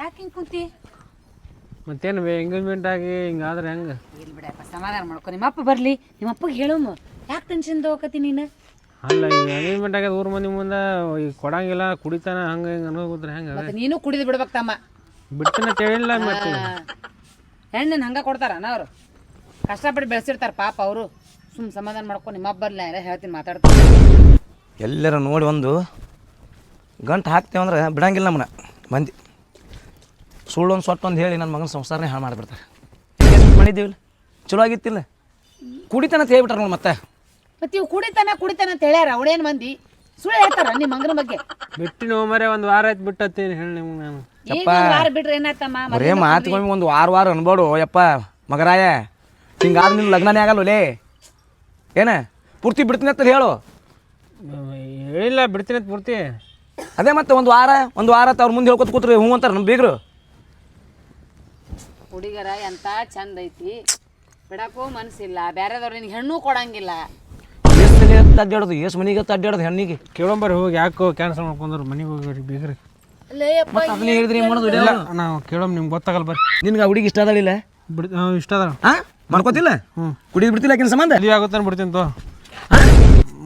ಯಾಕೆ ಹಿಂಗೆ ಕುಂತಿ? ಮತ್ತೇನು ಎಂಗೇಜ್ಮೆಂಟ್ ಆಗಿ ಹಿಂಗಾದ್ರೆ ಹೆಂಗೆ? ಇಲ್ಲಿ ಬಿಡಪ್ಪ ಸಮಾಧಾನ ಮಾಡ್ಕೊ. ನಿಮ್ಮಪ್ಪ ಬರಲಿ ನಿಮ್ಮಪ್ಪಗೆ ಹೇಳೋಮು ಯಾಕೆ ಟೆನ್ಷನ್ ತಗೋಕತಿ ನೀನು? ಅಲ್ಲ ಈಗ ಎಂಗೇಜ್ಮೆಂಟ್ ಆಗ್ಯದ ಊರು ಮಂದಿ ಮುಂದೆ ಈಗ ಕೊಡಂಗಿಲ್ಲ ಕುಡಿತಾನ ಹಂಗೆ ಹಿಂಗೆ ಅನ್ನೋದ್ರೆ ಹೆಂಗೆ? ಮತ್ತೆ ನೀನು ಕುಡಿದು ಬಿಡ್ಬೇಕು ತಮ್ಮ. ಬಿಡ್ತಾನೆ ತಿಳಿಲ್ಲ ಮತ್ತೆ. ಹೆಣ್ಣನ್ನು ಹಂಗೆ ಕೊಡ್ತಾರನ ಅವರು. ಕಷ್ಟಪಟ್ಟು ಬೆಳೆಸಿರ್ತಾರೆ ಪಾಪ ಅವರು. ಸುಮ್ ಸಮಾಧಾನ ಮಾಡ್ಕೊ ನಿಮ್ಮಪ್ಪ ಬರಲಿ ಎಲ್ಲ ಹೇಳ್ತೀನಿ ಮಾತಾಡ್ತೀನಿ. ಎಲ್ಲರ ನೋಡಿ ಒಂದು ಗಂಟು ಹಾಕ್ತೇವೆ ಅಂದ್ರೆ ಬಿಡಂಗಿಲ್ಲ ನಮ್ಮನ್ನ ಮಂದಿ ಸುಳ್ಳು ಒಂದು ಸೊಟ್ಟು ಒಂದು ಹೇಳಿ ನನ್ನ ಮಗನ ಸಂಸಾರನೇ ಹಾಳು ಮಾಡಿಬಿಡ್ತಾರೆ. ಮಾಡಿದ್ದೀವಿಲ್ಲ? ಚಲೋ ಆಗಿತ್ತಿಲ್ಲ? ಕುಡಿತಾನ ಅಂತ ಹೇಳ್ಬಿಟ್ರೆ ನೋಡಿ ಮತ್ತೆ. ಮತ್ತೆ ಇವು ಕುಡಿತಾನ ಕುಡಿತಾನ ಅಂತ ಹೇಳ್ಯಾರ ಅವಳೇನು ಮಂದಿ? ಸುಳ್ಳು ಹೇಳ್ತಾರ ನಿಮ್ಮ ಮಗನ ಬಗ್ಗೆ? ಬಿಟ್ಟಿನ ಮರೆ ಒಂದು ವಾರ ಆಯ್ತು ಬಿಟ್ಟತ್ತೇನು ಹೇಳಿ ನಿಮ್ಗೆ ನಾನು. ಈಗ ಒಂದ್ ವಾರ ಬಿಟ್ರೆ ಏನಾಯ್ತಮ್ಮ? ಬರೇ ಮಾತುಗೊಮ್ಮೆ ಒಂದು ವಾರ ವಾರ ಅನ್ಬೇಡು ಯಪ್ಪ ಮಗರಾಯ. ಹಿಂಗಾದ್ರೆ ನಿನ್ನ ಲಗ್ನನೇ ಆಗಲ್ಲೋಲೇ ಏನ? ಪೂರ್ತಿ ಬಿಡ್ತೀನಿ ಅಂತ ಹೇಳು. ಹೇಳಿಲ್ಲ ಬಿಡ್ತೀನಿ ಅಂತ ಪೂರ್ತಿ. ಅದೇ ಮತ್ತೆ ಒಂದು ವಾರ ಒಂದು ವಾರ ತ ಅವ್ರ ಮುಂದೆ ಹೇಳ್ಕೊತ ಕೂತ್ರಿ ಹ್ಞೂ ಅಂತಾರೆ ನಮ್ಮ ಬೀಗರು. ಹುಡುಗರ ಎಂತ ಚಂದ ಐತಿ. ಬಿಡಕ್ಕೂ ಮನಸ್ಸಿಲ್ಲ ಬೇರೆದವ್ರು ನಿನ್ಗೆ ಹೆಣ್ಣು ಕೊಡಂಗಿಲ್ಲ. ಎಷ್ಟು ಸಲ ಅಡ್ಡಾಡೋದು ಎಷ್ಟು ಮನೆಗೆ ಅಡ್ಡಾಡೋದು ಹೆಣ್ಣಿಗೆ. ಕೇಳೋಂಬರಿ ಹೋಗಿ ಯಾಕೋ ಕ್ಯಾನ್ಸಲ್ ಮಾಡ್ಕೊಂಡ್ರು ಮನೆಗೆ ಹೋಗಿ ಬೀಗ್ರಿ. ಮತ್ತೆ ಅದನ್ನ ಹೇಳಿದ್ರಿ ಏನು ಮಾಡೋದು ಇಲ್ಲ? ನಾವು ಕೇಳೋಮ್ ನಿಮ್ಗೆ ಗೊತ್ತಾಗಲ್ಲ ಬರ್ರಿ. ನಿನ್ಗೆ ಆ ಹುಡುಗಿ ಇಷ್ಟ ಅದಳಿಲ್ಲ ಬಿಡ್ ಇಷ್ಟ ಅದ ಹಾ ಮಾಡ್ಕೋತಿಲ್ಲ? ಕುಡಿದು ಬಿಡ್ತಿಲ್ಲ ಆಕಿನ ಸಂಬಂಧ? ಮದುವೆ ಆಗುತ್ತಾನೆ ಬಿಡ್ತೀನಿ ತೋ.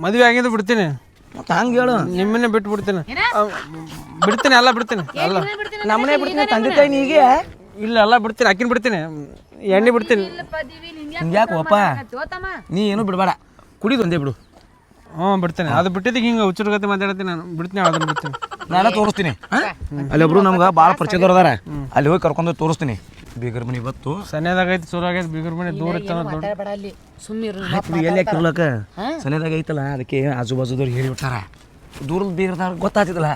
ಮದುವೆ ಆಗಿದ್ದು ಬಿಡ್ತೀನಿ. ಮತ್ತೆ ಹಂಗೆ ಹೇಳು. ನಿಮ್ಮನ್ನೇ ಬಿಟ್ಟು ಬಿಡ್ತೀನಿ ಬಿಡ್ತೀನಿ ಎಲ್ಲ ಬಿಡ್ತೀನಿ. ಎಲ್ಲ. ನಮ್ಮನೆ ಬಿಡ್ತೀನಿ ತಂದೆ ತಾಯಿ ನೀಗೆ ಇಲ್ಲ ಎಲ್ಲ ಬಿಡ್ತೀನಿ ಅಕ್ಕಿನ ಬಿಡ್ತೀನಿ ಎಣ್ಣೆ ಬಿಡ್ತೀನಿ. ಹಿಂಗೆ ಯಾಕೆ ಒಪ್ಪ? ನೀ ಏನು ಬಿಡಬೇಡ. ಕುಡಿದು ಒಂದೇ ಬಿಡು. ಹ್ಞೂ ಬಿಡ್ತೀನಿ. ಅದು ಬಿಟ್ಟಿದ್ದಕ್ಕೆ ಹಿಂಗೆ ಹುಚ್ಚರ ಗತಿ ಮಾತಾಡ್ತೀನಿ ನಾನು. ಬಿಡ್ತೀನಿ ಅದನ್ನ ಬಿಡ್ತೀನಿ. ನಾನು ತೋರಿಸ್ತೀನಿ. ಅಲ್ಲಿ ಒಬ್ರು ನಮ್ಗೆ ಭಾಳ ಪರಿಚಯದವ್ರು ಅದಾರ. ಅಲ್ಲಿ ಹೋಗಿ ಕರ್ಕೊಂಡು ಹೋಗಿ ತೋರಿಸ್ತೀನಿ. ಬೀಗರ ಮನೆ ಬತ್ತು ಸನ್ಯಾದಾಗ ಐತಿ ಸುರು ಆಗೈತಿ ಬೀಗರ್ ಮನೆ ದೂರ ಇತ್ತು ಅನ್ನೋದು ದೊಡ್ಡ ಬೇಡ ಅಲ್ಲಿ. ಸುಮ್ಮಿರು ಆಯ್ತು ಎಲ್ಲಿ ಹಾಕಿರ್ಲಕ ಸನೇದಾಗ ಐತಲ್ಲ ಅದಕ್ಕೆ ಆಜು ಬಾಜುದವ್ರು ಹೇಳಿ ಬಿಟ್ಟಾರ ದೂರದ ಬೀಗರದಾಗ ಗೊತ್ತಾಗ್ತಿದ್ದಲ್ಲ.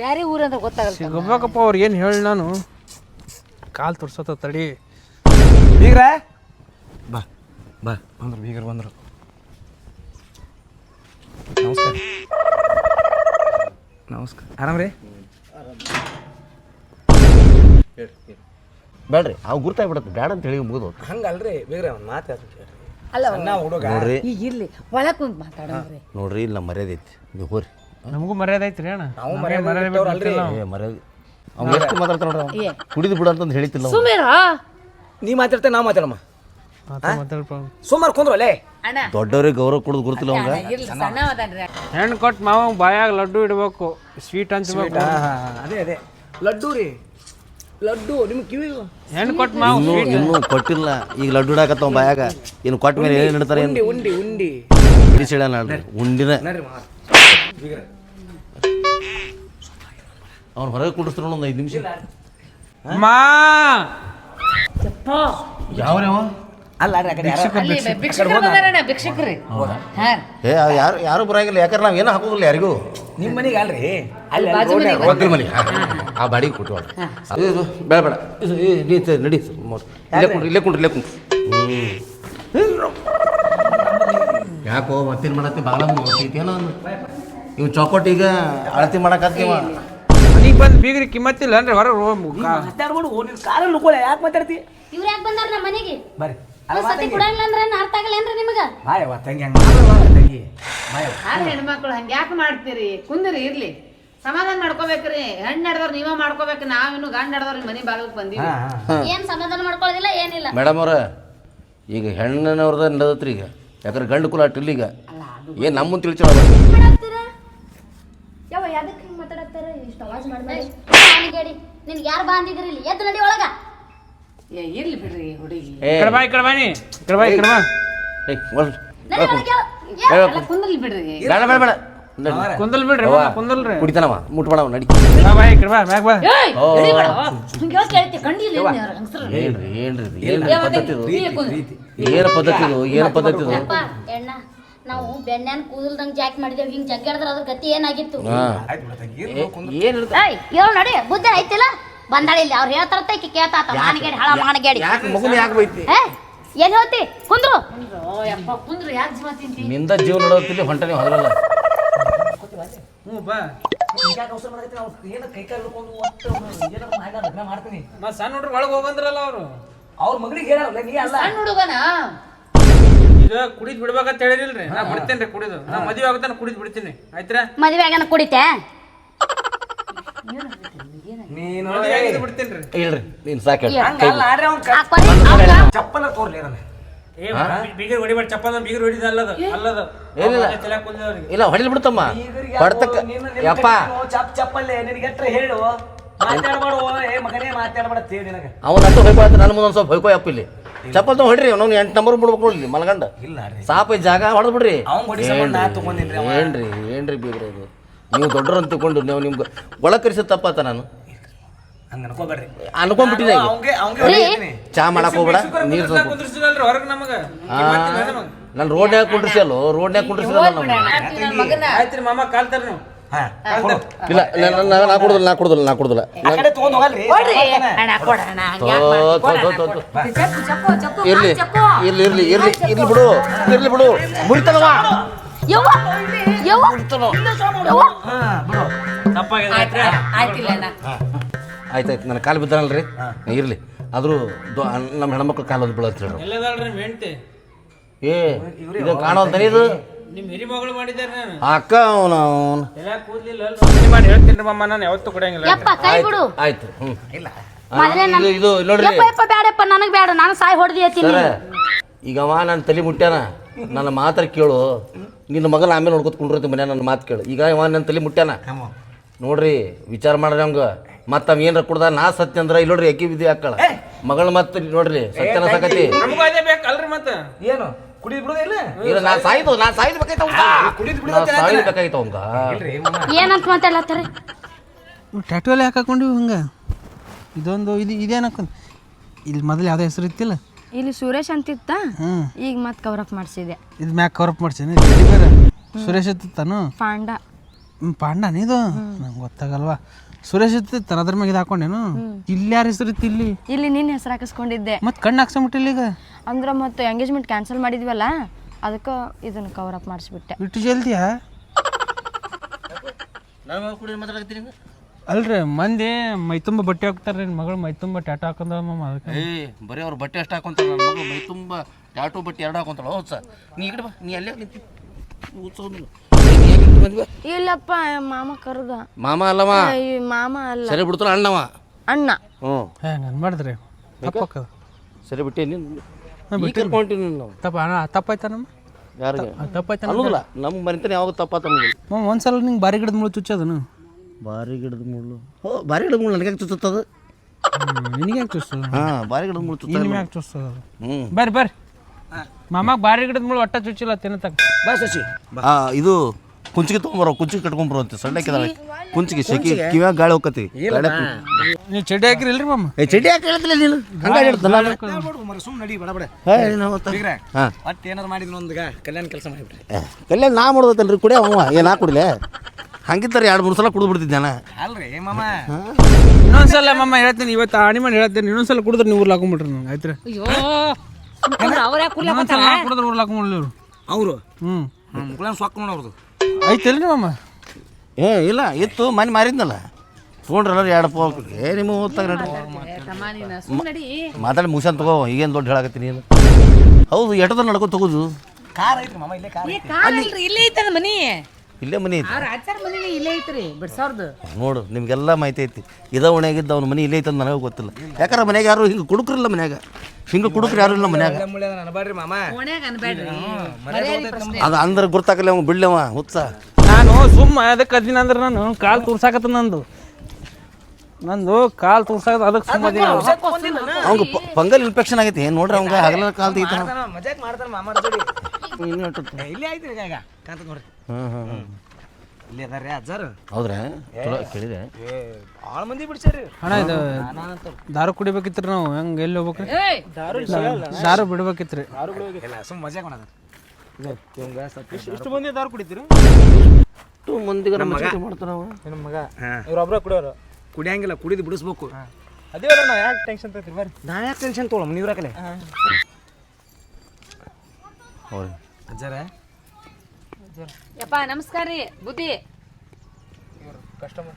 ಬೇರೆ ಅಂತ ಗೊತ್ತಾಗಲ್ಲ ಸಿಗಬೇಕಪ್ಪ ಅವ್ರಿಗೆ ಏನು ಹೇಳಿ ನಾನು? ಕಾಲು ತೋರ್ಸತ್ತ ತಡಿ. ಬೀಗ್ರ? ಬಾ ಬಾ ಬಂದ್ರು ಬೀಗರ್ ಬಂದರು. ನಮಸ್ಕಾರ. ನಮಸ್ಕಾರ. ಆರಾಮ್ ರೀ ಬೇಡ್ರಿ ಅವು ಗುರ್ತಾಗ್ಬಿಡತ್ತೆ. ಬೇಡ ಅಂತ ಹೇಳಿ ಮುಗಿದು ಹಂಗಲ್ರಿ ಬೇಗ್ರೆ ಅವ್ನು ಮಾತು ಅಲ್ಲ ಹುಡುಗ. ನೋಡ್ರಿ. ಈಗ ಇರ್ಲಿ ಒಳಗ್ ಕುಂತ್ ಮಾತಾಡೋಣ್ರಿ. ನೋಡ್ರಿ ಇಲ್ಲ ನಮ್ಮ ಮರ್ಯಾದೆ ಐತಿ. ನೀವು ಹೋರಿ ನಮಗೂ ಮರ್ಯಾದೆ ಐತ್ರಿ ಅಣ್ಣ. ನಾವು ಮರ್ಯಾದೆ ನಾವು. ಏ ಮರ್ಯಾದೆ ಅವ್ನು ಎಷ್ಟು ಮಾತಾಡ್ತಾನೆ ನೋಡ್ರಿ ಅವ್ನು. ಕುಡಿದು ಬಿಡು ಅಂತಂದು ಹೇಳಿತಿಲ್ಲ ಅವ್ನು. ನೀ ಮಾತಾಡ್ತೇ ನಾವು ಮಾತಾಡಮ್ಮ. ಮಾತಾ ಮಾತಾಡ್ಪ ಸುಮಾರು ಕುಂದ್ರು ಅಲ್ಲೇ. ಅಣ್ಣ. ದೊಡ್ಡವ್ರಿಗೆ ಗೌರವ ಕೊಡೋದು ಗುರುತಿಲ್ಲ ಅವಂಗ ಇರ್ಲಿ ಸಣ್ಣ ಅದನ್ರಿ. ಹೆಣ್ಣು ಕೊಟ್ಟು ಮಾವ ಬಾಯಾಗ ಲಡ್ಡು ಇಡಬೇಕು. ಸ್ವೀಟ್ ಹಂಚ್ಬೇಕು. ಅದೇ ಅದೇ. ಲಡ್ಡು ರೀ ಲಡ್ಡು ನಿಮ್ ಕಿವಿ ಹೆಣ್ಣು ಕೊಟ್ಟು ಮಾವು ಇನ್ನೂ ಇನ್ನೂ ಕೊಟ್ಟಿಲ್ಲ. ಈಗ ಲಡ್ಡು ಇಡಾಕತ್ತವ ಬಾಯಾಗ. ಇನ್ನು ಕೊಟ್ಟ ಮೇಲೆ ಏನು ಇಡ್ತಾರೆ ಏನು? ಉಂಡಿ ಉಂಡಿ. ಬಿಡಿಸಿಡ ನೋಡ್ರಿ. ಉಂಡಿನ ಅವ್ನು ಹೊರಗೆ ಕುಡಿಸ್ತಾರ ಒಂದು ಐದು ನಿಮಿಷ. ಮಾ! ಯಾವ್ರವ ಅಲ್ಲ ರೀ ಆ ಕಡೆ ಯಾರೋ- ಅಲ್ಲಿ ಭಿಕ್ಷಕರು. ಬಂದಾರಣ್ಣ ಭಿಕ್ಷಕರಿ. ಹಾ. ಏ ಅವ್ ಯಾರು ಯಾರು ಬರಾಗಿಲ್ಲ. ಯಾಕಂದ್ರೆ ನಾವು ಏನು ಹಾಕೋದಿಲ್ಲ ಯಾರಿಗೂ. ನಿಮ್ಮ ಮನೆಗೆ ಅಲ್ರಿ? ಅಲ್ಲಿ ಬಾಜು ಮನೆಗೆ ಒಕ್ಕಲ್ ಮನೆ ಆ ಬಾಡಿಗೆ ಕೊಟ್ಟು ಇದು ಬೇಡ ಬೇಡ. ಇದು ಏ. ಇಲ್ಲೇ ಕುಂಡ್ರಿ ಇಲ್ಲೇ ಕುಂಡ್ರಿ ಇಲ್ಲೇ ಕುಂಡ್ರಿ. ಹ್ಞೂ ಯಾಕೋ ಮತ್ತೇನು ಮಾಡತ್ತಿ ಬಾಳ ಏನೋ ಇವ್ ಚೌಕಟ್ ಈಗ ಅಳತಿ ಮಾಡಕತ್ತೀವ ಮನಿಗೆ ಬಂದು ಬೀಗ್ರಿ ಕಿಮ್ಮತ್ತಿಲ್ಲ ಅಂದ್ರೆ ಹೊರಗೆ ಹೋಗ್ಬೇಕು ಮಾತಾಡ್ಬಿಡು ನಿನ್ ಕಾರಲ್ಲಿ ಯಾಕೆ ಮಾತಾಡ್ತಿ? ಇವ್ರು ಯಾಕೆ ಬಂದಾರ ನಮ್ಮ ಮನೆಗೆ? ಬರ್ರಿ. ಸತಿ ಕುಡಂಗಿಲ್ಲ ಅಂದ್ರೆ ಅರ್ಥ ಆಗಲ್ಲೇನ್ರಿ ನಿಮಗ? ಬಾಯವ್ವ ತಂಗಿ ಹಂಗೆ ಮಾಡಲ್ಲ ತಂಗಿ? ಬಾಯವ್ವ ಯಾರು ಹೆಣ್ಮಕ್ಳು ಹಂಗ್ಯಾಕೆ ಮಾಡ್ತೀರಿ? ಕುಂದಿರಿ ಇರ್ಲಿ. ಸಮಾಧಾನ ಮಾಡ್ಕೋಬೇಕ್ರಿ. ಹೆಣ್ಣು ನಡೆದವ್ರು ನೀವ ಮಾಡ್ಕೋಬೇಕು. ನಾವಿನ್ನು ಗಂಡ ನಡೆದವ್ರ ಮನೆ ಬಾಳಕ್ಕೆ ಬಂದೀವಿ. ಏನ್ ಸಮಾಧಾನ ಮಾಡ್ಕೊಳ್ಳೋದಿಲ್ಲ ಏನಿಲ್ಲ. ಮೇಡಮ್ ಅವ್ರ ಈಗ ಹೆಣ್ಣಿನವ್ರದ ನಡೆದತ್ರಿ ಈಗ. ಯಾಕಂದ್ರೆ ಗಂಡು ಕುಲ ಅಟ್ಟಿಲ್ಲ ಈಗ. ಏನ್ ನಮ್ಮ ತಿಳಿಸೋ ಯಾವ ಯಾದಕ್ಕೆ ಹಿಂಗ್ ಮಾತಾಡಕ್ತಾರ? ಇಷ್ಟ ಅವಾಜ್ ಮಾಡ್ಬೇಡಿ. ನಿನ್ಗೆ ಯಾರು ಬಾಂದಿದ್ರಿ ಇಲ್ಲಿ? ಎದ್ದು ನಡಿ ಒಳಗ. ಏ ಇರ್ಲಿ ಬಿಡ್ರಿ ಹುಡುಗಿ. ಏ. ಈ ಈ. ಎಲ್ಲ ಕುಂದ್ರಲಿ ಬಿಡ್ರಿ. ಬೇಡ. ಕುಂದಲ್ ಬಿಡ್ರಿ ಅವ್ವ, ಕುಂದಲ್ರಿ ಕುಡಿತಾನವ ಮುಟ್ಬೇಡವ ನಡಿ. ಬಾ ಬಾ ಈ ಬಾ ಮ್ಯಾಗ ಬಾ. ಏಯ್ ನಡಿಬೇಡ. ಹಿಂಗ್ ಯೋಚ್ನೆ ಹೇಳ್ತಿ, ಕಂಡಿಲ್ಲ ಏನ್ ಯಾರು ಹೆಂಗ್ಸ್ರು? ಏನ್ರಿ ಏನ್ರಿ ಇದು? ಏನ್ರಿ ಏ, ಪದ್ಧತಿ ಇದು? ನೀವೇ ಕುಂದ್ರಿ. ಏನು ಪದ್ಧತಿ ಇದು? ಏನು ಪದ್ಧತಿ ಇದು? ಎಣ್ಣ ನಾವು ಬೆಣ್ಣೆನ್ ಕೂದಲ್ದಂಗ್ ಜಾಕ್ ಮಾಡಿದೇವ್ ಹಿಂಗ್ ಜಗ್ಗಾಡಿದ್ರ ಅದ್ರ ಗತಿ ಏನಾಗಿತ್ತು? ಏನ್ ಏನು ಏಯ್ ನಡಿ ಬುದ್ಧಿ ಐತಿಲ್ಲ ಬಂದಾಳ ಇಲ್ಲಿ ಅವ್ರು ಹೇಳ್ತಾರ ಈಕಿ ಕೇಳ್ತಾತ ಮಾನಗೇಡಿ ಹಳ ಮಾನಗೇಡಿ. ಯಾಕೆ ಮಗುನ ಯಾಕೆ ಬೈತಿ? ಏ ಏನ್ ಹೇಳ್ತಿ? ಕುಂದ್ರು. ಓ, ಯಪ್ಪ, ಕುಂದ್ರು ಯಾಕೆ ಜೀವ ತಿಂತಿ? ನಿಂದ ಜೀವ ನೋಡೋತಿಲ್ಲ ಹೊಂಟ ನೀವು ಹೊರಲ್ಲ ಹ್ಞೂ ಬಾ. ಸಣ್ಣ ಹುಡ್ರು ಒಳಗೆ ಹೋಗಂದ್ರಲ್ಲ ಅವರು. ಅವ್ರ ಮಗಳಿಗೆ ಹೇಳಲ್ಲ ನೀ ಅಲ್ಲ. ಸಣ್ಣ ಹುಡುಗನ? ಇದು ಕುಡಿದ್ ಬಿಡ್ಬೇಕಂತ ಹೇಳಿರಿಲ್ರಿ ನಾ ಬಿಡ್ತೇನ್ರಿ ಕುಡಿದು. ನಾ ಮದುವೆ ಆಗುತ್ತಾನೆ ಕುಡಿದ್ ಬಿಡ್ತೀನಿ. ಆಯ್ತ್ರಾ? ಮದುವೆ ಆಗ್ಯಾನ ಕುಡಿತೆ? ನೀನು ಇಲ್ರಿ ನೀನು ಸಾಕು ಚಪ್ಪಲ ತೋರ್ಲಿ ಅದನ್ನ. ಬೀಗರ್ ಹೊಡಿಬೇಡ ಚಪ್ಪಲ್ ಬೀಗರ್ ಹೊಡಿದ ಅಲ್ಲದ ಅಲ್ಲದ. ಏನಿಲ್ಲ. ಇಲ್ಲ ಹೊಡಿಲ್ ಬಿಡ್ತಮ್ಮ. ಹೊಡ್ತಕ್ಕ ಯಪ್ಪ. ಚಪ್ ಚಪ್ಪಲ್ಲೇ ನಿನಗೆ ಎಟ್ರ ಹೇಳು? ಮಾತಾಡ್ಬೇಡ ಏ ಮಗನೇ ಮಾತಾಡ್ಬೇಡ ತೇಳಿ ನಿನಗೆ. ಅವನ ಅಟ್ಟು ನನ್ನ ಮುಂದೆ ಒಂದು ಸ್ವಲ್ಪ ಹೊಯ್ಕೋ ಯಪ್ಪ ಇಲ್ಲಿ. ಚಪ್ಪಲ್ ತಗೊಂಡು ಹೊಡ್ರಿ ಅವ್ನು ಎಂಟು ನಂಬರ್ ಬಿಡ್ಬೇಕು ಇಲ್ಲಿ ಮಲಗಂಡ. ಇಲ್ಲ ಸಾಪ ಜಾಗ ಹೊಡೆದ್ ಬಿಡ್ರಿ. ಏನ್ರಿ ಏನ್ರಿ ಬೀಗ್ರಿ ಇದು? ನೀವು ದೊಡ್ಡರು ಅಂತ ತಿಳ್ಕೊಂಡು ನೀವು ನಿಮ್ಗೆ ಒಳ ಕರೆಸಿದ ತಪ್ಪಾತ ನಾನು. ಹಂಗ ಅನ್ಕೋಬೇಡ್ರಿ ಅನ್ಕೊಂಡ್ಬಿಟ್ಟಿದೆ ಈಗ. ಅವಂಗೆ ಅವಂಗೆ ಹೊಡಿತೀನಿ ಚಾ ಮಾಡಕ್ ಹೋಗ್ಬೇಡ. ನೀರು ಸ್ವಲ್ಪ. ಕುಂದ್ರಿಸಿದಲ್ರಿ ಹೊರಗೆ ನಮಗೆ? ನಾನು ರೋಡ್ನ್ಯಾಗ ಕುಂಡ್ರಿಸಲ್ಲ ರೋಡ್ನ್ಯಾಗ ಕುಂಡ್ರಿಸಲ್ಲ ನಾವು ಮಗನ. ಆಯ್ತ್ರಿ ಮಾಮ ಕಾಲ್ತಾರ ನೀವು. ಇಲ್ಲ ನಾನು ನಾ- ನಾ ಕೊಡುದಿಲ್ಲ ನಾ ಕೊಡುದಿಲ್ಲ ನಾ ಕೊಡುದಿಲ್ಲ. ಇರ್ಲಿ ಇರ್ಲಿ ಇರ್ಲಿ ಇರ್ಲಿ ಇರ್ಲಿ ಬಿಡು ಇರ್ಲಿ ಬಿಡು. ಯವ್ವ ಯವ್ವ ತಪ್ಪಾಗಿದೆ. ಆಯ್ತಾ ಆಯ್ತಿಲ್ಲ ಅಣ್ಣ ಆಯ್ತು ನನ್ನ ಕಾಲು ಬಿದ್ದಾನಲ್ರಿ? ಇರಲಿ. ಆದರೂ ನಮ್ಮ ಹೆಣ್ಮಕ್ಳು ಕಾಲು ಅದು ಬೀಳತ್ತೆ ಏ ಇದು ಕಾಣೋಲ್ತಾನೆ ಇದು? ನಿಮ್ಮ ಹಿರಿ ಮಗಳು ಮಾಡಿದಾರೆ ನಾನು. ಅಕ್ಕ ಅವನು ಅವನು. ಎಲ್ಲ ಕೂದ್ಲಿಲ್ಲ ಅಲ್ರಿ. ಮಾಡಿ ಹೇಳ್ತೀನಿ ಮಾಮ ನಾನು ಯಾವತ್ತೂ ಕೊಡಂಗಿಲ್ಲ ಯಪ್ಪ ಕೈ ಬಿಡು. ಆಯ್ತು ಹ್ಞೂ ಇಲ್ಲ. ಮೊದಲೇ ಇದು ನನ್ ಇದು ನೋಡ್ರಿ. ಯಪ್ಪ ಯಪ್ಪ ಬ್ಯಾಡಪ್ಪ ನನಗ್ ಬೇಡ ನಾನು ಸಾಯಿ ಹೊಡೆದಿ ಈಗ ಅವ ನನ್ನ ತಲೆ ಮುಟ್ಟ್ಯಾನ ನನ್ನ ಮಾತ್ರ ಕೇಳು. ನಿನ್ನ ಮಗನ ಆಮೇಲೆ ನೋಡ್ಕೊತ ಕುಂಡ್ರತಿ ಮನೆ ನನ್ನ ಮಾತು ಕೇಳು. ಈಗ ನನ್ನ ತಲೆ ಮುಟ್ಟ್ಯಾನ ನೋಡ್ರಿ ವಿಚಾರ ಮಾಡ್ರಿ ಹಂಗ. ಮತ್ತ ಅವ್ ಏನ್ರ ಕುಡ್ದ ನಾ ಸತ್ಯ ಅಂದ್ರ ಇಲ್ಲಿ ನೋಡ್ರಿ ಎಕ್ಕಿ ಬಿದ್ದಿ ಹಾಕಳ ಮಗಳ ಮತ್ತ ನೋಡ್ರಿ ಸತ್ಯನ ಸಾಕತಿ ನಮಗೂ ಅದೇ ಬೇಕಲ್ರಿ ಮತ್ತ. ಏನು? ಕುಡಿದ್ ಇಲ್ಲ? ಇಲ್ಲ ನಾ ಸಾಯ್ದು ನಾ ಸಾಯ್ದು ಬೇಕಾಯ್ತ ಕುಡಿದ್ ನಾ ಸಾಯ್ದು ಬೇಕಾಯ್ತ ಅವಂಗ ಇಲ್ರಿ ಮಾಮ ಏನಂತ ಮಾತಾಡ್ಲತ್ತಾರ? ಟ್ಯಾಟು ಎಲ್ಲ ಯಾಕೆ ಹಾಕೊಂಡಿವಿ ಹಂಗೆ? ಇದೊಂದು ಇದು ಇದೇನು ಹಾಕೊಂಡು ಇಲ್ಲಿ ಮೊದಲು ಯಾವುದೇ ಹೆಸರು ಇತ್ತಿಲ್ಲ? ಇಲ್ಲಿ ಸುರೇಶ್ ಅಂತಿತ್ತ ಈಗ ಮತ್ತೆ ಕವರಪ್ ಮಾಡಿಸಿದೆ. ಇದು ಮ್ಯಾಕ್ ಕವರಪ್ ಮಾಡ್ಸೀನಿ ಸುರೇಶ್ ಇತ್ತಿತ್ತಾನು ಪಾಂಡ. ಪಾಂಡನ ಇದು? ನಂಗೆ ಗೊತ್ತಾಗಲ್ವಾ? ಸುರೇಶ್ ಇತ್ತಿತ್ತಾನ ಅದ್ರ ಮ್ಯಾಗ ಇದು ಹಾಕೊಂಡೇನು ಇಲ್ಲಿ ಯಾರ ಹೆಸರು ಇತ್ತು ಇಲ್ಲಿ? ಇಲ್ಲಿ ನಿನ್ನ ಹೆಸರು ಹಾಕಿಸ್ಕೊಂಡಿದ್ದೆ. ಮತ್ತೆ ಕಣ್ಣು ಹಾಕ್ಸಂಬಿಟ್ಟಿಲ್ಲ ಈಗ? ಅಂದ್ರೆ ಮತ್ತೆ ಎಂಗೇಜ್ಮೆಂಟ್ ಕ್ಯಾನ್ಸಲ್ ಮಾಡಿದ್ವಲ್ಲ ಅದಕ್ಕೆ ಇದನ್ನ ಅಪ್ ಮಾಡಿಸ್ಬಿಟ್ಟೆ. ಇಟ್ಟು ಜಲ್ದಿಯಾ? ಅಲ್ರಿ ಮಂದಿ ಮೈ ತುಂಬ ಬಟ್ಟೆ ಹಾಕ್ತಾರೆ ನಿನ್ನ ಮಗಳು ಮೈ ತುಂಬ ಟ್ಯಾಟೋ ಹಾಕೊಂಡ ಮಮ್ಮ ಅದಕ್ಕೆ. ಏ ಬರೀ ಅವ್ರು ಬಟ್ಟೆ ಅಷ್ಟು ಹಾಕೊಂತಾರ ನನ್ನ ಮಗಳು ಮೈ ತುಂಬ ಟ್ಯಾಟು ಬಟ್ಟೆ ಎರಡು ಹಾಕೊಂತಾಳ ಹೌದು ಸರ್? ನೀ ಈ ಕಡೆ ಬಾ ನೀ ಅಲ್ಲೇ ನಿಂತಿ. ಇಲ್ಲಪ್ಪ ಮಾಮ ಕರ್ದ. ಮಾಮ ಅಲ್ಲವ? ಈ ಮಾಮ ಅಲ್ಲ. ಸರಿ ಬಿಡ್ತಾನ ಅಣ್ಣವ. ಅಣ್ಣ. ಹ್ಞೂ. ಹೇ ನಾನು ಮಾಡಿದ್ರಿ ಸರಿ ಬಿಟ್ಟೆ ನೀನು ನಾವು ತಪ್ಪ ಅಣ್ಣ ತಪ್ಪಾಯ್ತಾ ನಮ್ಮ ಯಾರಿಗೆ? ತಪ್ಪಾಯ್ತಾ ಅನ್ನೋದಿಲ್ಲ ನಮ್ಮ ಮನೆತನ ಯಾವಾಗ ತಪ್ಪಾತ ಅನ್ನೋದಿಲ್ಲ ಮಾಮ ಒಂದ್ಸಲ ನಿಂಗೆ ಬಾರಿ ಗಿಡದ ಮುಳು ಚುಚ್ಚದನು ಬಾರಿ ಗಿಡದ ಮುಳ್ಳು. ಹೋ ಬಾರಿ ಗಿಡದ ಮುಳ್ಳು ನನಗೆ ಚುಚ್ಚುತ್ತದು? ನಿನಗೆ ಯಾಕೆ ಚುಸ್ತದ ಹಾಂ ಬಾರಿ ಗಿಡದ ಮುಳ್ಳು ಚುತ್ತ ನಿಮ್ಗೆ. ಯಾಕೆ ಹ್ಞೂ ಬರ್ರಿ ಬರ್ರಿ. ಮಾಮಾಗ ಬಾರಿ ಗಿಡದ ಮುಳು ಒಟ್ಟ ಚುಚ್ಚಿಲ್ಲ ತಿನ್ನತಕ್ಕ. ಬಾ ಶಶಿ. ಆ, ಇದು ಕುಂಚಿಗೆ ತೊಗೊಂಬರೋ ಕುಂಚಿಗೆ ಕಟ್ಕೊಂಬರೋ ಅಂತ ಸಣ್ಣಕ್ಕಿದಾಳೆ ಕುಂಚಿಗೆ? ಶಕಿ ಕಿವ್ಯಾಗ ಗಾಳಿ ಹೋಗತಿ ನೀವು ಚಡ್ಡಿ ಹಾಕಿರಿಲ್ರಿ ಮಮ್ಮ ಏ ಚಡ್ಡಿ ಹಾಕಿ ಹೇಳ್ತಿಲ್ಲ ನೀನು? ಹಂಗ ಹೇಳ್ತಲ್ಲ ಮರ ಸುಮ್ ನಡಿ ಬಡ ಬಡ. ಹಾಂ. ಮತ್ತೆ ಏನಾರು ಮಾಡಿದ್ನು ಒಂದ್ಗ ಕಲ್ಯಾಣ ಕೆಲಸ ಮಾಡಿಬಿಟ್ರಿ. ಕಲ್ಯಾಣ ನಾ ಮಾಡೋದತ್ತಲ್ರಿ ಕುಡಿಯ ಅವ ಏನಾ ನಾ ಕುಡಿಲೆ? ಹಂಗಿದ್ದಾರೆ ಎರಡು ಮೂರು ಸಲ ಕುಡಿದು ಬಿಡ್ತಿದ್ದೆ ನಾನು ಅಲ್ರಿ ಮಮ್ಮ ಇನ್ನೊಂದ್ಸಲ ಮಮ್ಮ ಹೇಳ್ತೀನಿ ಇವತ್ತು ಆಣಿ ಮಾಡಿ ಹೇಳ್ತೀನಿ ಇನ್ನೊಂದ್ಸಲ ಕುಡಿದ್ರೆ ನೀವು ಊರ್ಲಿ ಹಾಕೊಂಡ್ಬಿಟ್ರಿ ನಂಗೆ ಆಯ್ತು ಅಯ್ಯೋ ಅವ್ರ ಯಾಕೆ ಕುಡಿದ್ರೆ ಊರ್ಲಿ ಹಾಕೊಂಡ್ಬಿಡ್ಲಿ ಇವ್ರು. ಅವರು? ಹ್ಞೂ ಮುಗಳನ್ ಸೊಕ್ಕ ನೋಡೋದು ಐತಲ್ರಿ ಮಾಮ? ಏ ಇಲ್ಲ ಇತ್ತು ಮನೆ ಮಾರಿದ್ನಲ್ಲ. ತೊಗೊಂಡ್ರಲ್ಲ ಎರಡು ಪೋ ಏ ನಿಮ್ಮ ಓದ್ತಾಗ ಮಾತಾಡಿ ಮುಗಿಸನ್ ತಗೋ ಈಗೇನು ದೊಡ್ಡ ಹೇಳಕತ್ತೀನಿ ನೀನು. ಹೌದು ಎಟದ ನಡ್ಕೊ ತಗೋದು? ಕಾರ್ ಐತ್ರಿ ಮಾಮ ಇಲ್ಲೇ ಕಾರ್ ಏ ಕಾಲಲ್ರಿ ಇಲ್ಲೇ ಐತದ ಮನಿ. ಇಲ್ಲೇ ಮನೆ ಐತಿ. ಅವ್ರ ಆಚಾರ ಮನಿನೇ ಇಲ್ಲೇ ಐತ್ರಿ ಬಿಡ್ಸವ್ರದ್ದು ನೋಡು ನಿಮಗೆಲ್ಲ ಮಾಹಿತಿ ಐತಿ. ಇದ ಉಣ್ಯಾಗಿದ್ದ ಅವ್ನ ಮನೆ ಇಲ್ಲೇ ಅಂತ ನನಗೆ ಗೊತ್ತಿಲ್ಲ. ಯಾಕಂದ್ರೆ ಮನ್ಯಾಗ ಯಾರು ಹಿಂಗೆ ಕುಡುಕ್ರಿಲ್ಲ ಮನ್ಯಾಗ. ಹಿಂಗೆ ಕುಡುಕ್ರು ಯಾರು ಇಲ್ಲ ಮನ್ಯಾಗ. ಅನ್ಬೇಡ್ರಿ ಮಾಮ. ಓಣ್ಯಾಗ ಅನ್ಬೇಡ್ರಿ ಮರ್ಯಾದೆ ಪ್ರಶ್ನೆ. ಅದು ಅಂದ್ರೆ ಗುರ್ತಾಕಲ್ಲ ಅವ್ನು ಬಿಡ್ಲವ ಹುಚ್ಚ. ನಾನು ಸುಮ್ಮ ಅದಕ್ಕೆ ಅದಿನ ಅಂದ್ರೆ ನಾನು ಕಾಲು ತೋರ್ಸಾಕತ್ತ ನಂದು. ನಂದು ಕಾಲು ತೋರ್ಸಾಕ ಅದಕ್ಕೆ ಸುಮ್ಮ ಅದಿನ ಅವ್ಗೆ ಫಂಗಲ್ ಇನ್ಫೆಕ್ಷನ್ ಆಗೈತಿ ಏನು ನೋಡ್ರಿ ಅವಂಗ? ಹಗಲ ಕಾಲ್ ತೆಗಿತಾನ. ಮಜಾಕ್ ಮಾಡ್ತಾನ ಮಾಮ ಜೋಡಿ ಇಲ್ಲೇ ಐತ್ರಿ ಈಗ ಕಾಂತ ನೋಡ್ರಿ. ಹ್ಞೂ ಹ್ಞೂ ಹ್ಞೂ ಇಲ್ಲಿ ಅಜ್ಜಾರು? ಹೌದ್ರಾ? ಚಲೋ ಕೇಳಿದೆ. ಏ ಭಾಳ ಮಂದಿ ಬಿಡ್ಸ್ಯಾರಿ ಅಣ್ಣ ಇದು ದಾರು ಕುಡಿಬೇಕಿತ್ರಿ ನಾವು. ಹೆಂಗೆ ಎಲ್ಲಿ ಹೋಗ್ಬೇಕ್ರಿ? ಏಯ್ ದಾರು ಬಿಡ್ಬೇಕಿತ್ರಿ. ಇಲ್ಲ ಸುಮ್ ಮಜಾ ಮಾಡೋದು ಇಷ್ಟು ಮಂದಿ ದಾರು ಕುಡಿತೀರಿ? ಎಷ್ಟು ಮಂದಿಗರ ಮಚ್ಚಿಗೆ ಮಾಡ್ತಾನ ಅವ. ನಿಮ್ಮ ಮಗ. ಹಾಂ. ಇವ್ರೊಬ್ರ ಕುಡಿಯೋರು. ಕುಡಿಯಂಗಿಲ್ಲ ಕುಡಿದು ಬಿಡಿಸ್ಬೇಕು. ಅದೇ ನಾವು ಯಾಕೆ ಟೆನ್ಷನ್ ತಗೋತೀರಿ? ಬರ್ರಿ. ನಾ ಯಾಕೆ ಟೆನ್ಷನ್ ತೊಗೊಳಮ್? ನೀವು ಇರಕಲೆ ಅವ್ರಿ ಅಜ್ಜಾರ ಯಪ್ಪ ನಮಸ್ಕಾರ ರೀ ಬುದ್ಧಿ. ಕಸ್ಟಮರ್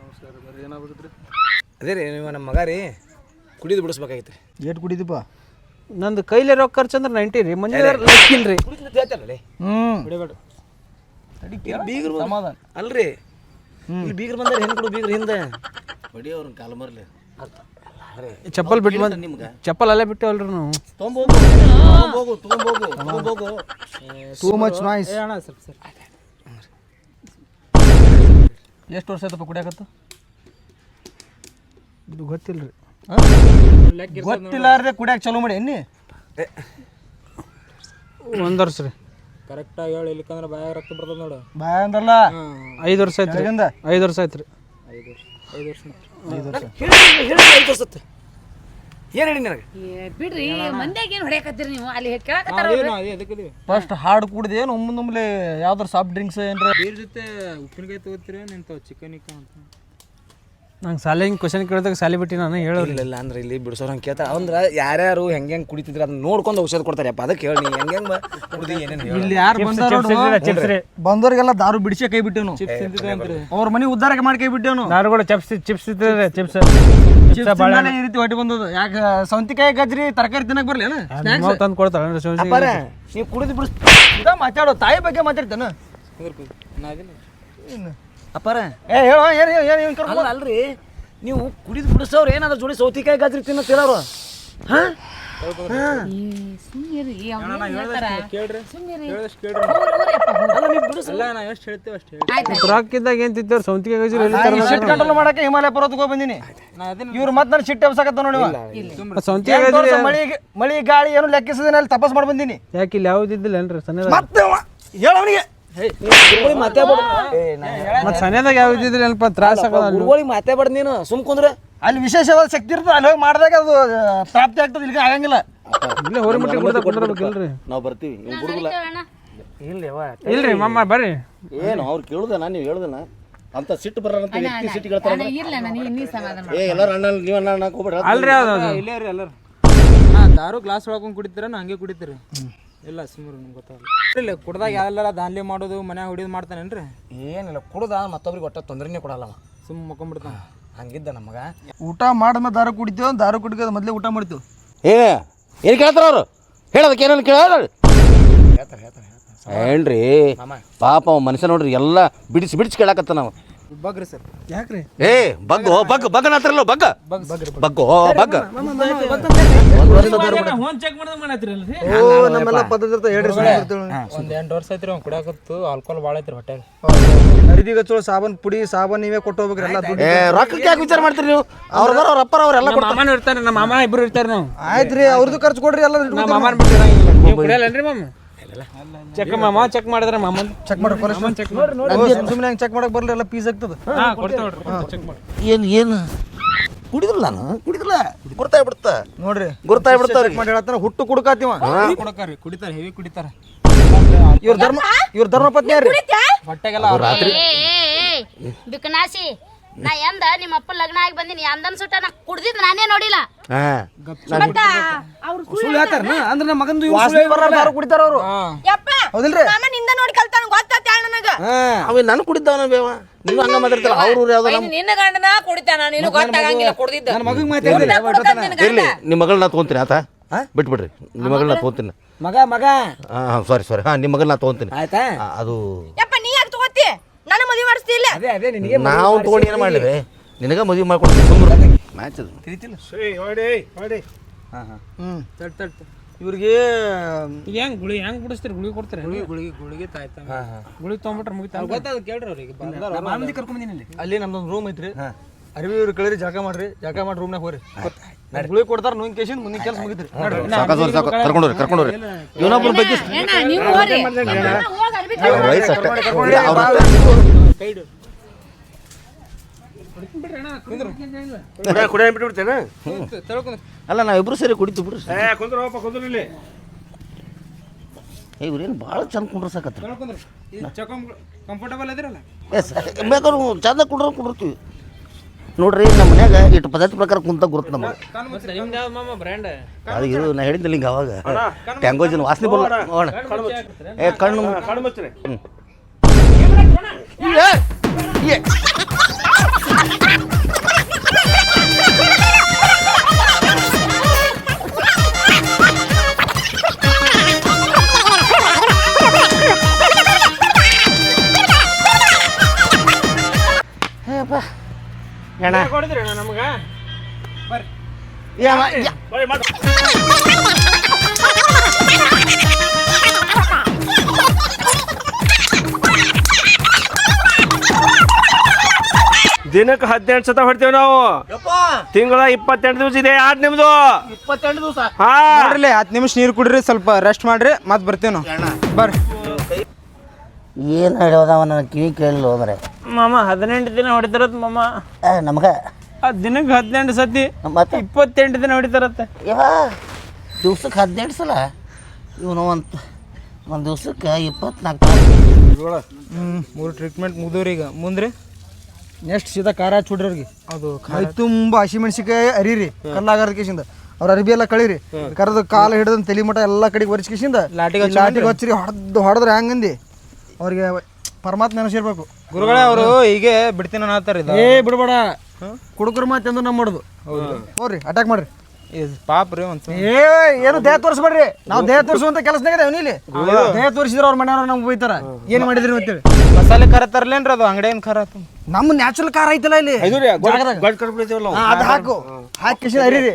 ನಮಸ್ಕಾರ ಬರ್ರಿ ಏನಾಗ್ಬೇಕಿತ್ರಿ ಅದೇ ರೀ ನೀವು ನಮ್ಮ ಮಗ ರೀ ಕುಡಿದು ಬಿಡಿಸ್ಬೇಕಾಗಿತ್ತು ರೀ. ಏಟ್ ಕುಡಿದಪ್ಪ ನಂದು ಕೈಲಿ ರೊಕ್ಕ ಖರ್ಚು ಅಂದ್ರೆ ನೈಂಟಿ ರೀ. ಮಂದಿ ಲೆಕ್ಕಿಲ್ಲ ರೀ. ಹ್ಞೂ ಬಿಡಬೇಡ ಬೀಗರು ಅಲ್ರಿ. ಇಲ್ಲಿ ಬೀಗರು ಬಂದ್ರೆ ಹೆಣ್ಣು ಕೊಡು ಬೀಗರು ಹಿಂದೆ. ಹೊಡಿ ಅವ್ರನ್ನ ಮರಲಿ ಮರ್ಲಿ. ಚಪ್ಪಲ್ ಬಿಟ್ಟು ಬಂದ್ ಚಪ್ಪಲ್ ಅಲ್ಲೇ ಬಿಟ್ಟೇವಲ್ರಿ ನಾವು. ತೊಗೊಂಬೋಗು ತೊಗೊಂಬೋಗು ತೊಗೊಂಬೋಗು ತೊಗೊಂಬೋಗು ಟೂ ಮಚ್ ನಾಯ್ಸ್ ಅಣ್ಣ ಸ್ವಲ್ಪ ಸರ್. ಎಷ್ಟು ವರ್ಷ ಆಯ್ತಪ್ಪ ಕುಡಿಯಾಕತ್ತು? ಇದು ಗೊತ್ತಿಲ್ರಿ. ಗೊತ್ತಿಲ್ಲಾರ್ದೆ ಕುಡಿಯಾಕ ಚಲೋ ಮಾಡಿ ಎನ್ನಿ? ಒಂದು ವರ್ಷ ರೀ. ಕರೆಕ್ಟಾಗಿ ಹೇಳಿ ಇಲ್ಲಿಕಂದ್ರೆ ಬಾಯಾಗ ರಕ್ತ ಬರ್ತದೆ ನೋಡು. ಬಾಯ ಅಂದ್ರಲ್ಲ? ಐದು ವರ್ಷ ಆಯ್ತು ರೀ ಐದು ವರ್ಷ ಆಯ್ತು ರೀ ಐದು ವರ್ಷ ಏನು ಹೇಳಿ ನನಗೆ? ಬಿಡ್ರಿ ಮಂದ್ಯಾಗ ಏನು ಹೊಡ್ಯಾಕತ್ತೀರಿ ನೀವು? ಅಲ್ಲಿ ಕೇಳಕತ್ತಾರ ಅದೇನು ಅದೇ ಅದಕ್ಕಿದೀವಿ ಫಸ್ಟ್ ಹಾಡ್ ಕುಡ್ದು ಏನು ಒಮ್ಮೆ ಯಾವ್ದಾರು ಸಾಫ್ಟ್ ಡ್ರಿಂಕ್ಸ್ ಏನ್ರ? ಬೀರ್ ಜೊತೆ ಉಪ್ಪಿನಕಾಯಿ ತಗೋತೀರಿ ನಿಂತಾವ ಚಿಕನ್ ಇಕ್ಕ ಅಂತ? ನಂಗೆ ಸಾಲೆ ಹಿಂಗೆ ಕ್ವಶನ್ ಕೇಳಿದಾಗ ಸಾಲಿ ಬಿಟ್ಟು ನಾನು ಹೇಳೋದಿಲ್ಲ. ಇಲ್ಲ ಅಂದ್ರೆ ಇಲ್ಲಿ ಬಿಡಿಸೋರು ಹಂಗೆ ಕೇಳ್ತಾರೆ. ಅಂದ್ರೆ ಯಾರ್ಯಾರು ಹೆಂಗೆ ಹೆಂಗೆ ಕುಡಿತಿದ್ರೆ ಅದನ್ನ ನೋಡ್ಕೊಂಡು ಔಷಧ ಕೊಡ್ತಾರೆ. ಅಪ್ಪ ಅದಕ್ಕೆ ಹೇಳಿ ಹೆಂಗೆ ಹೆಂಗೆ ಕುಡಿದು ಏನೇನು ಇಲ್ಲಿ ಯಾರು ಬಂದವ್ರು ಬಂದವ್ರಿಗೆಲ್ಲ ದಾರು ಬಿಡಿಸಿ ಕೈ ಬಿಟ್ಟೇನು ಅವ್ರ ಮನೆ ಉದ್ದಾರಕ್ಕೆ ಮಾಡಿ ಕೈ ಬಿಟ್ಟೇನು ದಾರುಗಳು ಚಿಪ್ಸ್ ಚಿಪ್ಸ್ ಇರ್ತದೆ ಚಿಪ್ಸ್ ಈ ರೀತಿ ಹೊಟ್ಟಿ ಬಂದದ ಯಾಕೆ ಸೌಂತಿಕಾಯಿ ಗಜ್ರಿ ತರಕಾರಿ ತಿನ್ನಕ್ ಬರ್ಲಿ ನಿಮ್ಮವ್ ತಂದು ಕೊಡ್ತಾಳೆ ಸೋಸಿ ಅಪ್ಪಾರ ನೀವು ಕುಡಿದು ಬಿಡಿಸ್ ಇದ ಮಾತಾಡೋ ತಾಯಿ ಬಗ್ಗೆ ಮಾತಾಡ್ತಾನ? ಏನು? ಅಪ್ಪಾರ. ಏ ಹೇಳೋ ಏನು ಏನು ಏನು ಅಲ್ಲ ಅಲ್ರಿ ನೀವು ಕುಡಿದು ಬಿಡಿಸೋರು ಏನಾದ್ರು ಜೋಡಿ ಸೌತಿಕಾಯಿ ಗಾಜ್ರಿ ತಿನ್ನತ್ತಿರೋರು ಹಾಂ? ಏನ್ ಸೌಂತಿಗೆ ಗಜರಿ ಕಂಟ್ರೋಲ್ ಮಾಡಕ್ಕೆ ಹಿಮಾಲಯ ಪರ್ವತಕ್ಕೆ ಹೋಗಿ ಬಂದೀನಿ. ಇವ್ರು ಮತ್ತೆ ನಾನು ಸಿಟ್ಟು ಎಬ್ಸಕತ್ತ ನೋಡಿ ಸೌಂತಿಗೆ ಗಜರಿ ಮಳಿ ಮಳಿ ಗಾಳಿ ಏನು ಲೆಕ್ಕಿಸದೇನೆ ಅಲ್ಲಿ ತಪಸ್ ಮಾಡಿ ಬಂದಿನಿ ಯಾಕೆ ಇಲ್ಲಿ ಯಾವ್ದಿದ್ದಿಲ್ಲ ಏನ್ರಿ ಸಣ್ಣ ಮತ್ತೆ ಹೇಳವನಿಗೆ. ಮತ್ತೆ ಸಣ್ಣದಾಗ ಯಾವ್ದು ಇದ್ದಿಲ್ಲ ಏನಪ್ಪ ತ್ರಾಸ ಗುರುಗಳಿಗೆ ಮಾತೇ ಬೇಡ ನೀನು ಸುಮ್ ಕುಂದ್ರೆ. ಅಲ್ಲಿ ವಿಶೇಷವಾದ ಶಕ್ತಿ ಇರ್ತದೆ ಅಲ್ಲಿ ಹೋಗಿ ಮಾಡಿದಾಗ ಅದು ಪ್ರಾಪ್ತಿ ಆಗ್ತದೆ ಇಲ್ಲಿ ಆಗಂಗಿಲ್ಲ. ಇಲ್ಲೇ ಹೋರಿ ಮುಟ್ಟಿ ಕುಡ್ದ ಕುಡ್ದಿರ್ಬೇಕಿಲ್ರಿ ನಾವು ಬರ್ತೀವಿ ನೀವು ಬಿಡುದಿಲ್ಲ ಇಲ್ರಿ ಮಮ್ಮ ಬರ್ರಿ. ಏನು ಅವ್ರು ಕೇಳುದನ? ನೀವು ಹೇಳುದನ? ಅಂತ ಸಿಟ್ಟು ಬರೋಂತ ವ್ಯಕ್ತಿ ಸಿಟ್ಟು ಕೇಳ್ತಾರೆ ಏ ಎಲ್ಲರೂ ಅಣ್ಣ ನೀವು ಅಣ್ಣ ಅಣ್ಣ ಹೋಗ್ಬೇಡ ಅಲ್ರಿ ಇಲ್ಲೇ ರೀ ಎಲ್ಲರೂ. ನಾ ದಾರು ಗ್ಲಾಸ್ ಒಳಗೊಂಡು ಕುಡಿತೀರ ನಾ ಹಂಗೆ ಕುಡಿತೀರಿ. ಇಲ್ಲ ಸುಮ್ಮನೆ ನಿಮ್ಗೆ ಗೊತ್ತಾಗಲ್ಲ. ಇಲ್ಲ ಕುಡ್ದಾಗ ಯಾವೆಲ್ಲ ದಾನ್ಲಿ ಮಾಡೋದು ಮನ್ಯಾಗ ಹೊಡಿಯೋದು ಮಾಡ್ತಾನೇನ್ರಿ? ಏನಿಲ್ಲ ಕುಡ್ದ ಮತ್ತೊಬ್ರಿಗೆ ಒಟ್ಟ ತೊಂದರೆನೇ ಕೊಡಲ್ಲ ಅವ. ಸುಮ್ಮ ಮಕ್ಕೊಂಬಿಡ್ತಾನೆ. ಹಂಗಿದ್ದ ನಮಗ. ಊಟ ಮಾಡಿದ್ಮೇಲೆ ದಾರು ಕುಡಿತೇವೆ ದಾರು ಕುಡಿಯೋದು ಮೊದಲೇ ಊಟ ಮಾಡ್ತೀವಿ? ಏ ಏನು ಕೇಳ್ತಾರ ಅವರು? ಹೇಳೋದಕ್ಕೆ ಏನೇನು ಕೇಳ ಏನ್ರಿ? ಪಾಪ ಅವ ಮನುಷ್ಯ ನೋಡ್ರಿ ಎಲ್ಲ ಬಿಡಿಸಿ ಬಿಡಿಸಿ ಕೇಳಾಕತ್ತ ನಾವು ಬಗ್ರಿ ಸರ್. ಯಾಕ್ರಿ? ಏ ಬಗ್ಗು ಬಗ್ ಓ ನಮ್ಮೆಲ್ಲ ಪದ್ಧತಿ ಇರ್ತದೆ ಹೇಳ್ರಿ ಸುಮ್ನೆ ಇರ್ತೇವೆ. ಒಂದು ಎಂಟು ವರ್ಷ ಐತ್ರಿ ಅವ್ನು ಕುಡಿಯಾಕತ್ತು ಆಲ್ಕೋಹಾಲ್ ಭಾಳ ಐತ್ರಿ ಹೊಟ್ಟೆಗೆ ಸಾಬನ್ ಪುಡಿ ಸಾಬನ್ ನೀವೇ ಕೊಟ್ಟು ಹೋಗ್ಬೇಕ್ರಿ ಎಲ್ಲ ದುಡ್ಡು ಏ ರೊಕ್ಕಕ್ಕೆ ಯಾಕೆ ವಿಚಾರ ಮಾಡ್ತೀರಿ ನೀವು? ಅವ್ರದಾರ ಅವ್ರ ಅಪ್ಪರ ಅವ್ರೆಲ್ಲ ಕೊಡ್ತಾರೆ. ಮಾಮನೂ ಇರ್ತಾರೆ ನಮ್ಮ ಮಾಮ ಇಬ್ರು ಇರ್ತಾರೆ ನಾವು. ಆಯ್ತ್ರಿ ಅವ್ರದ್ದು ಖರ್ಚು ಕೊಡ್ರಿ ಎಲ್ಲ ನಮ್ಮ ಮಾಮನ ಬಿಟ್ಟಿರಂಗಿಲ್ಲ. ನೀವು ಕುಡಿಯಲ್ಲನ್ರಿ ಮಾಮ ಚೆಕ್ ಮಾಮ ಚೆಕ್ ಮಾಡಿದ್ರೆ ಮಾಮನ್ ಚೆಕ್ ಮಾಡ್ರಿ ಚೆಕ್ ಮಾಡಿ ಸುಮ್ಮನೆ ಹಂಗೆ ಚೆಕ್ ಮಾಡಕ್ ಬರಲಿಲ್ಲ ಎಲ್ಲ ಪೀಸ್ ಆಗ್ತದೆ ಹಾ ಕೊಡ್ತೇವೆ ಚೆಕ್ ಮಾಡಿ ಏನು ಏನು ಕುಡಿದಿಲ್ಲ ನಾನು ಕುಡಿದಿಲ್ಲ ಗುರ್ತಾಯ್ ಬಿಡ್ತ ನೋಡ್ರಿ ಗುರ್ತಾಯ್ ಬಿಡ್ತಾರ ಚೆಕ್ ಮಾಡಿ ಹೇಳ್ತಾನೆ ಹುಟ್ಟು ಕುಡ್ಕಾತಿವ ಕುಡಿತಾರ ಕುಡಿತಾರೆ ಹೆವಿ ಕುಡಿತಾರ ಇವ್ರ ಧರ್ಮ ಇವ್ರ ಧರ್ಮಪತ್ನಿ ಯಾರ್ರಿ ಹೊಟ್ಟೆಗೆಲ್ಲ ರಾತ್ರಿ ಬಿಕನಾಸಿ ನಾ ಎಂದ ನಿಮ್ಮ ಅಪ್ಪ ಲಗ್ನ ಆಗಿ ಬಂದಿನಿ ಅಂದನ್ ಸುಟ್ಟ ನಾ ಕುಡ್ದಿದ್ ನಾನೇ ನೋಡಿಲ್ಲ. ಹಾಂ. ಸುಳ್ಳು ಹೇಳ್ತಾರನ ಅಂದ್ರೆ ನಮ್ಮ ಮಗಂದು ಕುಡಿತಾರ ಅವರು? ಹೌದಿಲ್ರಿ? ನಿಂದ ನೋಡಿ ಕಲ್ತಾನ ಗೊತ್ತಾತ ನನಗ? ಅವ ನಾನು ಕುಡಿದ್ದವನ ಬೇವ. ನೀವು ಹಂಗ ಮಾತಾಡ್ತಾರ ಅವ್ರು ಯಾವ್ದು ನಮ್ಮ ನಿನ್ನ ಗಂಡನ ಕುಡಿತಾನ ಗೊತ್ತಾಗಂಗಿಲ್ಲ ಕುಡ್ದಿದ್ದ. ನನ್ನ ಮಗಗೆ ಮಾತಾಡಿದ್ರೆ ಇರ್ಲಿ ನಿಮ್ಮ ಮಗಳನ್ನ ತೊಗೊಂತೀನಿ ಆತ. ಬಿಟ್ಬಿಡ್ರಿ ನಿಮ್ಮ ಮಗಳನ್ನ ತೊಗೊಂತೀನಿ. ಮಗ ಮಗ. ಹಾಂ ಸಾರಿ ಸಾರಿ ಹಾಂ ನಿಮ್ಮ ಮಗಳನ್ನ ತೊಗೊಂತೀನಿ. ಆಯ್ತಾ? ಆ, ಅದು ಯಪ್ಪ ನೀ ಯಾಕೆ ತಗೋತಿ? ನನ್ನ ಮದುವೆ ಮಾಡಿಸ್ತಿಲ್ಲ ಅದೇ ಅದೇ ನಿನಗೆ ನಾವು ತಗೊಂಡು ಏನು ಮಾಡಲಿವೆ ನಿನಗೆ ಮದುವೆ ಮಾಡ್ಕೊಡ್ತೀನಿ ಸುಮ್ಮನೆ ಮ್ಯಾಚ್ ಅದು. ತಿಳಿತಿಲ್ಲ. ಹಾಂ ಹಾಂ. ಹ್ಮ್. ತಟ್ ತಟ್ ಇವ್ರಿಗೆ ಹೆಂಗ್ ಗುಳಿ ಹೆಂಗ್ ಬಿಡಿಸ್ತೀರಿ ಗುಳಿ ಕೊಡ್ತಾರೆ? ಗುಳಿ ಗುಳಿಗೆ ಗುಳಿಗೆ ತಾಯ್ತ ಗುಳಿ ತೊಗೊಂಬಿಟ್ರೆ ಮುಗಿತಾ? ಗೊತ್ತಾದ ಕೇಳ್ರಿ ಅವ್ರಿಗೆ. ಮಾಮಂದಿ ಕರ್ಕೊಂಬಂದಿನಿ ಇಲ್ಲಿ. ಅಲ್ಲಿ ನಮ್ದೊಂದು ರೂಮ್ ಐತ್ರಿ. ಅರಿವಿ ಇವ್ರು ಕಳೀರಿ ಜಾಗ ಮಾಡ್ರಿ ಜಾಗ ಮಾಡಿ ರೂಮ್ನಾಗ ಹೋರಿ ಗುಳಿ ಕೊಡ್ತಾರ ನುಂಗ್ ಕೇಸಿಂದ ಮುಂದಿನ ಕೆಲಸ ಮುಗಿತ್ರಿ. ಸಾಕಾದವ್ರು ಸಾಕು ಕರ್ಕೊಂಡೋರಿ ಕರ್ಕೊಂಡೋರಿ ಇವನೊಬ್ಬನ ಬಗ್ಗೆ ವಯಸ್ಸು ಅಷ್ಟೇ ಕುಡಿಯ ಬಿಟ್ಬಿಡ್ತೇನೆ ಅಲ್ಲ ನಾವಿಬ್ರು ಸೇರಿ ಕುಡಿತು ಬಿಡ್ರಿ. ಏ ಇವ್ರೇನು ಭಾಳ ಚಂದ ಕುಂಡ್ರ ಸಾಕತ್ತ ಕಂಫರ್ಟಬಲ್ ಅದಿರಲ್ಲ? ಎಸ್ ಬೇಕಾದ್ರೆ ಚಂದ ಕುಂಡ್ರ ಕುಂಡಿರ್ತೀವಿ ನೋಡ್ರಿ ನಮ್ಮ ಮನ್ಯಾಗ ಇಟ್ಟು ಪದ್ಧತಿ ಪ್ರಕಾರ ಕುಂತ ಗುರುತು ನಮಗೆ ನಿಮ್ದು ಮಾಮ ಬ್ರ್ಯಾಂಡ್ ಅದು ಇದು ನಾ ಹೇಳಿದ್ದಿಲ್ಲ ಹಿಂಗೆ ಅವಾಗ ಟ್ಯಾಂಗೋಜಿನ ವಾಸನೆ ಬರಲ್ಲ ನೋಡ ಏ ಕಣ್ಣು ಹ್ಞೂ ನಮ್ಗೆ? ದಿನಕ್ಕೆ ಹದಿನೆಂಟು ಸತ ಹೊಡ್ತೇವೆ ನಾವು. ತಿಂಗಳ ಇಪ್ಪತ್ತೆಂಟು ದಿವಸ ಇದೆ ಯಾರು ನಿಮ್ದು? ಇಪ್ಪತ್ತೆಂಟು ದಿವಸ? ಹಾ. ನೋಡ್ರಿ ಹತ್ತು ನಿಮಿಷ ನೀರು ಕುಡ್ರಿ ಸ್ವಲ್ಪ ರೆಸ್ಟ್ ಮಾಡ್ರಿ ಮತ್ತೆ ಬರ್ತೀವಿ ನಾವು. ಬರ್ರಿ. ಏನು ಹೇಳೋದವ ನನ್ನ ಕಿವಿ ಕೇಳಿಲ್ಲ ಮರೆ ಮಾಮ ಹದಿನೆಂಟು ದಿನ ಹೊಡಿತಾರತ್ ಮಾಮ. ನಮ್ಗೆ? ಆ ದಿನಕ್ಕೆ ಹದಿನೆಂಟು ಸತಿ ಮತ್ತೆ? ಇಪ್ಪತ್ತೆಂಟು ದಿನ ಹೊಡಿತಾರತ್ತೆ. ಇವ ದಿವ್ಸಕ್ಕೆ ಹದಿನೆಂಟು ಸಲ? ಇವನು ಒಂದು ಒಂದು ದಿವ್ಸಕ್ಕೆ ಇಪ್ಪತ್ನಾಲ್ಕು ಮೂರು ಟ್ರೀಟ್ಮೆಂಟ್ ಮುಗಿದವ್ರಿ ಈಗ. ಮುಂದ್ರಿ? ನೆಕ್ಸ್ಟ್ ಸೀದಾ ಖಾರ ಹಚ್ಚಿ ಅವ್ರಿಗೆ. ಅದು ಕೈ ತುಂಬ ಹಸಿಮೆಣಸಿಕಾಯಿ ಅರಿರಿ. ಕಲ್ಲಾಗಾರದ ಕೇಸಿಂದ ಅವ್ರ ಅರ್ಬಿ ಎಲ್ಲ ಕಳೀರಿ. ಕರೆದು ಕಾಲು ಹಿಡಿದು ತಲೆ ಮಠ ಎಲ್ಲ ಕಡೆಗೆ ಒರೆಸಿ ಕೇಸಿಂದ ಲಾಟಿಗೆ ಲಾಟಿಗೆ ಹಚ್ಚಿರಿ ಹೊಡೆದು ಹೊಡೆದ್ರೆ ಹೆಂಗಂದಿ ಅವ್ರಿಗೆ ಪರಮಾತ್ಮ ನೆನಸಿರ್ಬೇಕು ಗುರುಗಳೇ ಅವರು ಹೀಗೆ ಬಿಡ್ತೀನಿ ಅನ್ನತ್ತಾರ ಇದು ಏ ಬಿಡ್ಬೇಡ. ಕುಡುಕರ ಮಾತೆಂದು ನಮ್ಮ ಮಾಡೋದು. ಹೋಗ್ರಿ ಅಟ್ಯಾಕ್ ಮಾಡ್ರಿ. ಇದು ಪಾಪ ರೀ ಒಂದ್ ಏ ಏನು ದೇಹ ತೋರಿಸ್ಬೇಡ್ರಿ. ನಾವು ದೇಹ ತೋರಿಸುವಂತ ಕೆಲಸನಾಗ ನೀವು ಇಲ್ಲಿ ದೇಹ ತೋರಿಸಿದ್ರೆ ಅವ್ರ ಮನೆಯವ್ರು ನಮ್ಗೆ ಬೈತಾರ ಏನ್ ಮಾಡಿದ್ರಿ ಅಂತೇಳಿ ಮಸಾಲೆ ಖಾರ ತರಲೇನ್ರಿ ಅದು ಅಂಗಡಿ ಏನ್ ಆತು? ನಮ್ಮ ನ್ಯಾಚುರಲ್ ಕಾರ್ ಐತಲ್ಲ ಇಲ್ಲಿ. ಜಾಗದಾಗ. ಹಾ, ಅದ್ ಹಾಕು. ಹಾಕಿ ಹರಿರಿ.